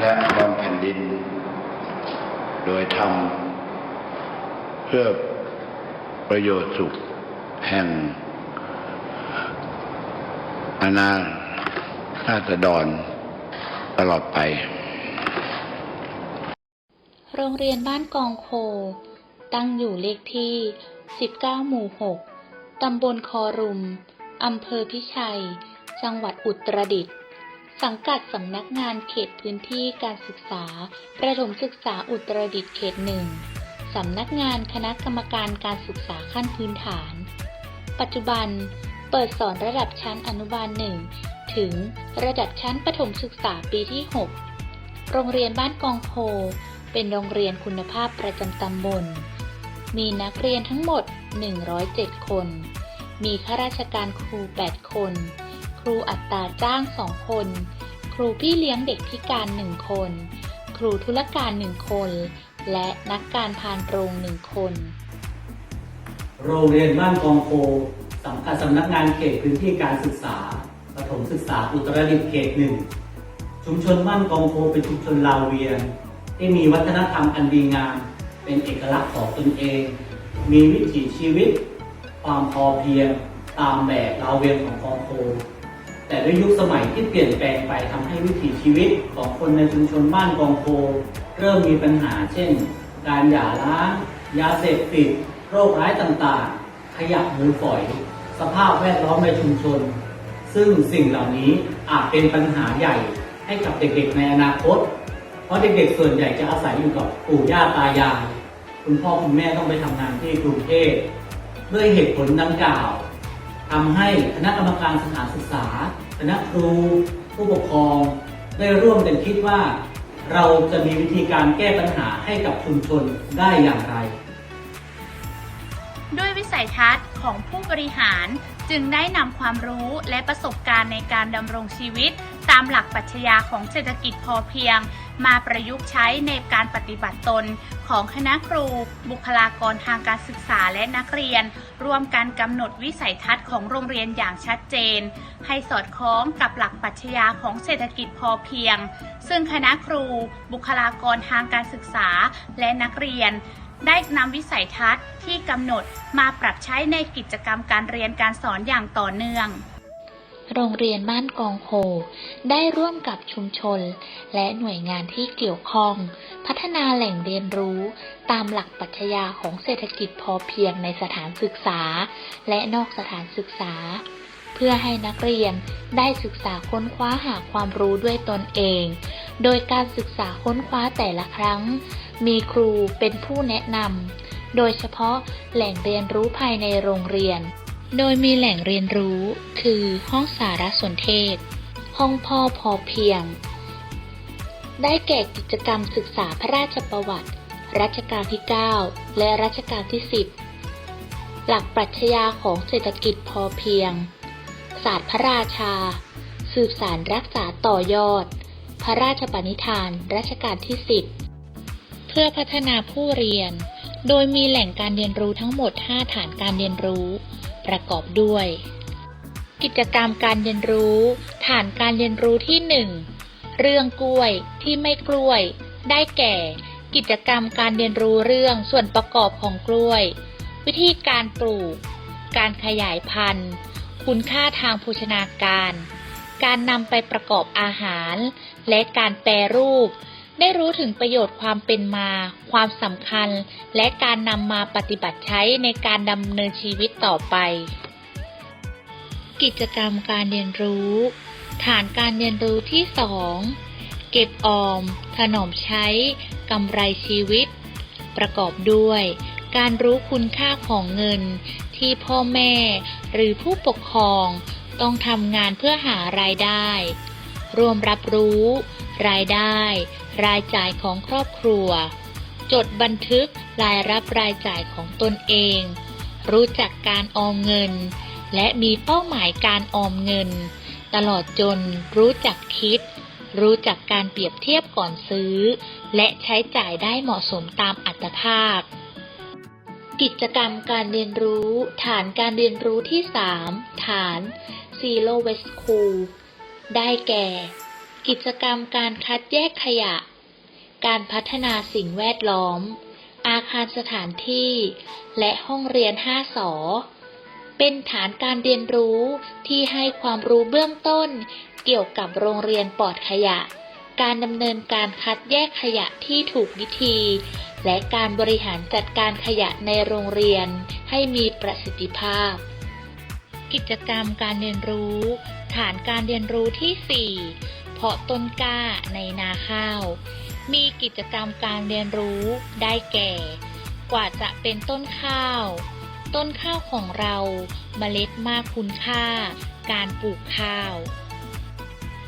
และบำเพ็ญดิน โดยทำเพื่อประโยชน์สุขแห่งอาณาราษฎรตลอดไป โรงเรียนบ้านกองโค ตั้งอยู่เลขที่ 19 หมู่ 6 ตำบลคอรุม อำเภอพิชัย จังหวัดอุตรดิตถ์ สังกัดสำนักงานเขตพื้นที่การศึกษา ประถมศึกษาอุตรดิตถ์เขตหนึ่งสำนักงานคณะกรรมการการศึกษาขั้นพื้นฐาน ปัจจุบัน เปิดสอนระดับชั้นอนุบาลหนึ่งถึงระดับชั้นประถมศึกษาปีที่ 6 โรงเรียนบ้านกองโคเป็นโรงเรียนคุณภาพประจำตำบล มีนักเรียนทั้งหมด 107 คน มีข้าราชการครู 8 คน รูอัตราจ้าง 2 คน ครูพี่เลี้ยงเด็กพิการ 1 คน ครูธุรการ 1 คน และนักการพานโรง 1 คน โรงเรียนบ้านกองโคสังกัดสำนักงานเขตพื้นที่การศึกษาประถมศึกษาอุตรดิตถ์เขตหนึ่งชุมชนบ้านกองโคเป็นชุมชนลาวเวียงที่มีวัฒนธรรมอันดีงาม เป็นเอกลักษณ์ของตนเอง มีวิถีชีวิต ความพอเพียงตามแบบลาวเวียงของกองโค แต่ด้วยยุคสมัยที่เปลี่ยนแปลงไปทำให้วิถีชีวิตของคนในชุมชนบ้านกองโคเริ่มมีปัญหาเช่น การหย่าร้าง ยาเสพติด โรคร้ายต่างๆ ขยะมูลฝอย สภาพแวดล้อมในชุมชน ซึ่งสิ่งเหล่านี้อาจเป็นปัญหาใหญ่ให้กับเด็กๆในอนาคต เพราะเด็กๆส่วนใหญ่จะอาศัยอยู่กับปู่ย่าตายายคุณพ่อคุณแม่ต้องไปทำงานที่กรุงเทพด้วยเหตุผลดังกล่าว ทำให้คณะกรรมการสถานศึกษา คณะครู ผู้ปกครอง ได้ร่วมกันคิดว่า เราจะมีวิธีการแก้ปัญหาให้กับชุมชนได้อย่างไร ด้วยวิสัยทัศน์ของผู้บริหารจึงได้นำความรู้และประสบการณ์ในการดำรงชีวิตามหลักปรัชญาของเศรษฐกิจพอเพียง มาประยุกต์ใช้ในการปฏิบัติตนของคณะครู บุคลากรทางการศึกษาและนักเรียน ร่วมกันกำหนดวิสัยทัศน์ของโรงเรียนอย่างชัดเจน ให้สอดคล้องกับหลักปรัชญาของเศรษฐกิจพอเพียง ซึ่งคณะครู บุคลากรทางการศึกษาและนักเรียนได้นำวิสัยทัศน์ที่กำหนดมาปรับใช้ในกิจกรรมการเรียนการสอนอย่างต่อเนื่อง โรงเรียนบ้านกองโค ได้ร่วมกับชุมชน และหน่วยงานที่เกี่ยวข้อง พัฒนาแหล่งเรียนรู้ตามหลักปรัชญาของเศรษฐกิจพอเพียงในสถานศึกษา และนอกสถานศึกษา เพื่อให้นักเรียนได้ศึกษาค้นคว้าหาความรู้ด้วยตนเอง โดยการศึกษาค้นคว้าแต่ละครั้ง มีครูเป็นผู้แนะนำโดยเฉพาะแหล่งเรียนรู้ภายในโรงเรียน โดยมีแหล่งเรียนรู้คือห้องสารสนเทศ ห้องพ่อพอเพียง ได้แก่กิจกรรมศึกษาพระราชประวัติ รัชกาลที่ 9 และรัชกาลที่ 10 หลักปรัชญาของเศรษฐกิจพอเพียง ศาสตร์พระราชา สืบสารรักษาต่อยอด พระราชปณิธานรัชกาลที่ 10 เพื่อพัฒนาผู้เรียน โดยมีแหล่งการเรียนรู้ทั้งหมด 5 ฐานการเรียนรู้ ประกอบด้วย กิจกรรมการเรียนรู้ ฐานการเรียนรู้ที่ 1 เรื่องกล้วยที่ไม่กล้วย ได้แก่ กิจกรรมการเรียนรู้เรื่องส่วนประกอบของกล้วย วิธีการปลูก การขยายพันธุ์ คุณค่าทางโภชนาการ การนำไปประกอบอาหาร และการแปรรูป ได้รู้ถึงประโยชน์ความเป็นมา ความสำคัญ และการนำมาปฏิบัติใช้ในการดำเนินชีวิตต่อไป กิจกรรมการเรียนรู้ ฐานการเรียนรู้ที่ 2 เก็บออม ถนอมใช้กำไรชีวิต ประกอบด้วย การรู้คุณค่าของเงิน ที่พ่อแม่ หรือผู้ปกครองต้องทำงานเพื่อหารายได้ รวมรับรู้ รายได้ รายจ่ายของครอบครัว จดบันทึกรายรับรายจ่ายของตนเอง รู้จักการออมเงิน และมีเป้าหมายการออมเงิน ตลอดจนรู้จักคิด รู้จักการเปรียบเทียบก่อนซื้อ และใช้จ่ายได้เหมาะสมตามอัตภาพ กิจกรรมการเรียนรู้ ฐานการเรียนรู้ที่ 3 ฐาน Zero Waste School ได้แก่ กิจกรรมการคัดแยกขยะ การพัฒนาสิ่งแวดล้อม อาคารสถานที่ และห้องเรียน 5สอเป็นฐานการเรียนรู้ที่ให้ความรู้เบื้องต้น เกี่ยวกับโรงเรียนปลอดขยะ การดำเนินการคัดแยกขยะที่ถูกวิธี และการบริหารจัดการขยะในโรงเรียนให้มีประสิทธิภาพ กิจกรรมการเรียนรู้ ฐานการเรียนรู้ที่ 4 เพาะต้นกล้าในนาข้าว มีกิจกรรมการเรียนรู้ได้แก่ กว่าจะเป็นต้นข้าว ต้นข้าวของเราเมล็ดมากคุณค่า การปลูกข้าว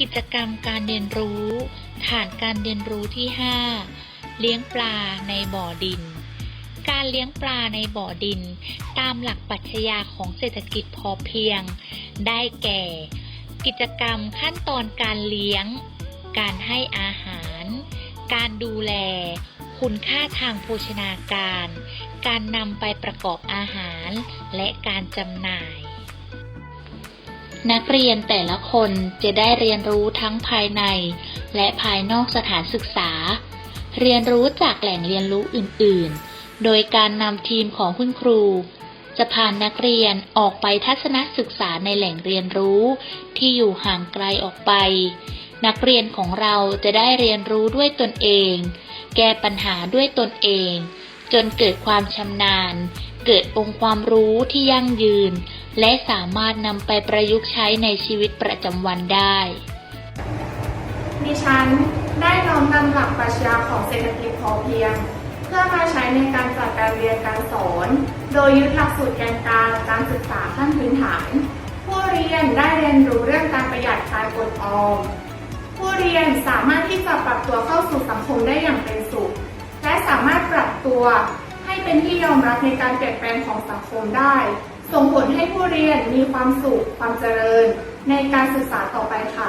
กิจกรรมการเรียนรู้ฐานการเรียนรู้ที่ 5 เลี้ยงปลาในบ่อดิน การเลี้ยงปลาในบ่อดิน ตามหลักปรัชญาของเศรษฐกิจพอเพียง ได้แก่ กิจกรรมขั้นตอนการเลี้ยง การให้อาหาร การดูแล คุณค่าทางโภชนาการ การนำไปประกอบอาหาร และการจำหน่าย นักเรียนแต่ละคนจะได้เรียนรู้ทั้งภายใน และภายนอกสถานศึกษา เรียนรู้จากแหล่งเรียนรู้อื่น ๆ โดยการนำทีมของคุณครู จะพานักเรียนออกไปทัศนศึกษาในแหล่งเรียนรู้ ที่อยู่ห่างไกลออกไป นักเรียนของเราจะได้เรียนรู้ด้วยตนเอง แก้ปัญหาด้วยตนเอง จนเกิดความชำนาญ เกิดองค์ความรู้ที่ยั่งยืน และสามารถนำไปประยุกต์ใช้ในชีวิตประจำวันได้ดิฉันได้น้อมนำหลักปรัชญาของเศรษฐกิจพอเพียง พื่อมาใช้ในการจัดการเรียนการสอน โดยยึดหลักสูตรแกนกลางการศึกษาขั้นพื้นฐาน ผู้เรียนได้เรียนรู้เรื่องการประหยัดการกดออม ผู้เรียนสามารถที่จะปรับตัวเข้าสู่สังคมได้อย่างเป็นสุข และสามารถปรับตัวให้เป็นที่ยอมรับในการเปลี่ยนแปลงของสังคมได้ ส่งผลให้ผู้เรียนมีความสุขความเจริญ ในการศึกษาต่อไปค่ะ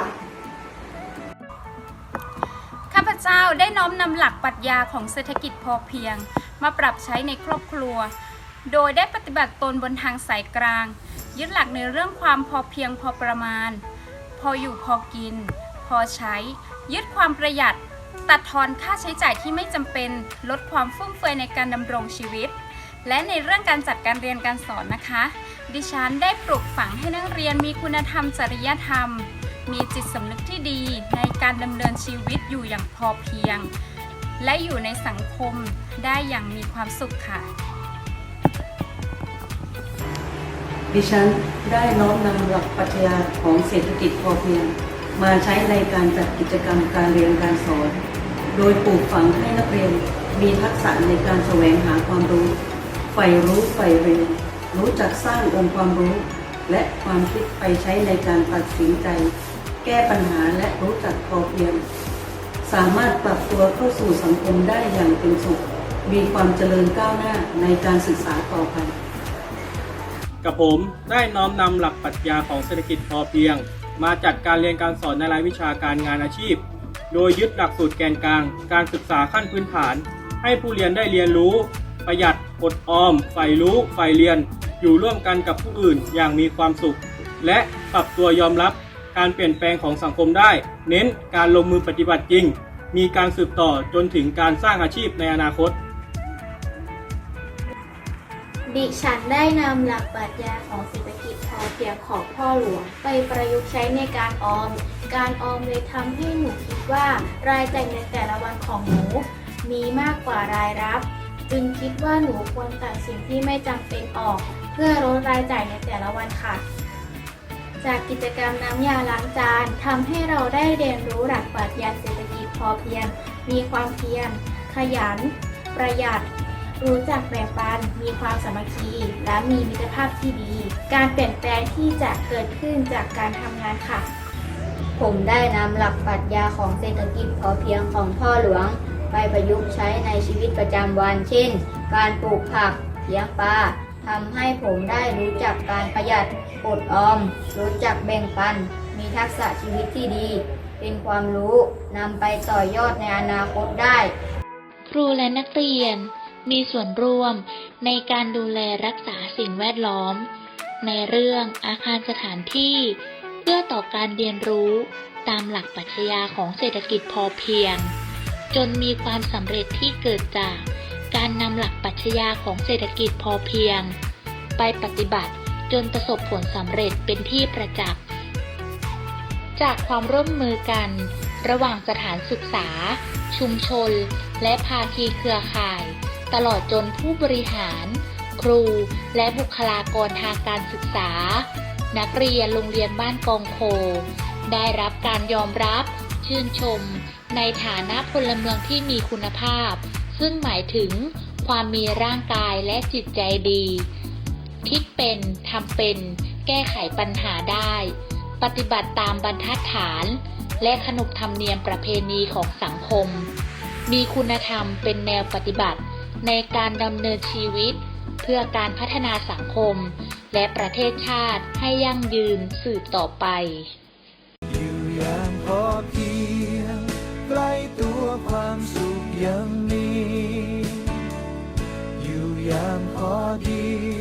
เจ้าได้น้อมนำหลักปรัชญาของเศรษฐกิจพอเพียง มาปรับใช้ในครอบครัว โดยได้ปฏิบัติตนบนทางสายกลาง ยึดหลักในเรื่องความพอเพียงพอประมาณ พออยู่พอกิน พอใช้ ยึดความประหยัด ตัดทอนค่าใช้จ่ายที่ไม่จำเป็น ลดความฟุ่มเฟือยในการดำรงชีวิต และในเรื่องการจัดการเรียนการสอนนะคะ ดิฉันได้ปลูกฝังให้นักเรียนมีคุณธรรมจริยธรรม มีจิตสำนึกที่ดีในการดำเนินชีวิตอยู่อย่างพอเพียง และอยู่ในสังคมได้อย่างมีความสุขค่ะ ดิฉันได้น้อมนำหลักปรัชญาของเศรษฐกิจพอเพียง มาใช้ในการจัดกิจกรรมการเรียนการสอน โดยปลูกฝังให้นักเรียนมีทักษะในการแสวงหาความรู้ใฝ่รู้ใฝ่เรียนรู้จักสร้างองค์ความรู้ และความคิดไปใช้ในการตัดสินใจ แก้ปัญหาและรู้จักพอเพียง สามารถปรับตัวเข้าสู่สังคมได้อย่างเป็นสุข มีความเจริญก้าวหน้าในการศึกษาต่อไป กับผมได้น้อมนำหลักปรัชญาของเศรษฐกิจพอเพียง มาจัดการเรียนการสอนในรายวิชาการงานอาชีพ โดยยึดหลักสูตรแกนกลาง การศึกษาขั้นพื้นฐาน ให้ผู้เรียนได้เรียนรู้ ประหยัดอดออมใฝ่รู้ใฝ่เรียน อยู่ร่วมกันกับผู้อื่นอย่างมีความสุข และปรับตัวยอมรับ การเปลี่ยนแปลงของสังคมได้ เน้นการลงมือปฏิบัติจริง มีการสืบต่อจนถึงการสร้างอาชีพในอนาคต ดิฉันได้นำหลักปรัชญาของเศรษฐกิจพอเพียงของพ่อหลวง ไปประยุกต์ใช้ในการออม การออมเลยทำให้หนูคิดว่ารายจ่ายในแต่ละวันของหนู มีมากกว่ารายรับ จึงคิดว่าหนูควรตัดสิ่งที่ไม่จำเป็นออก เพื่อลดรายจ่ายในแต่ละวันค่ะ จากกิจกรรมน้ำยาล้างจานทำให้เราได้เรียนรู้หลักปรัชญาเศรษฐกิจพอเพียง มีความเพียร ขยัน ประหยัด รู้จักแบ่งปัน มีความสามัคคี และมีมิตรภาพที่ดี การเปลี่ยนแปลงที่จะเกิดขึ้นจากการทำงานค่ะ ผมได้นำหลักปรัชญาของเศรษฐกิจพอเพียงของพ่อหลวง ไปประยุกต์ใช้ในชีวิตประจำวัน เช่น การปลูกผักเลี้ยงปลา ทำให้ผมได้รู้จักการประหยัดอดออม รู้จักแบ่งปัน มีทักษะชีวิตที่ดี เป็นความรู้นำไปต่อยอดในอนาคตได้ ครูและนักเรียนมีส่วนร่วมในการดูแลรักษาสิ่งแวดล้อม ในเรื่องอาคารสถานที่ เพื่อต่อการเรียนรู้ตามหลักปรัชญาของเศรษฐกิจพอเพียง จนมีความสำเร็จที่เกิดจาก การนำหลักปรัชญาของเศรษฐกิจพอเพียง ไปปฏิบัติจนประสบผลสำเร็จเป็นที่ประจักษ์ จากความร่วมมือกัน ระหว่างสถานศึกษา ชุมชน และภาคีเครือข่าย ตลอดจนผู้บริหาร ครู และบุคลากรทางการศึกษา นักเรียนโรงเรียนบ้านกองโค ได้รับการยอมรับ ชื่นชม ในฐานะพลเมืองที่มีคุณภาพ ซึ่งหมายถึง ความมีร่างกายและจิตใจดี คิดเป็นทำเป็น แก้ไขปัญหาได้ ปฏิบัติตามบรรทัดฐาน และขนบธรรมเนียมประเพณีของสังคม มีคุณธรรมเป็นแนวปฏิบัติ ในการดำเนินชีวิต เพื่อการพัฒนาสังคม และประเทศชาติให้ยั่งยืนสืบต่อไปอยู่อย่างพอเพียงใกล้ตัวความสุขยัง อยู่อย่างพอดี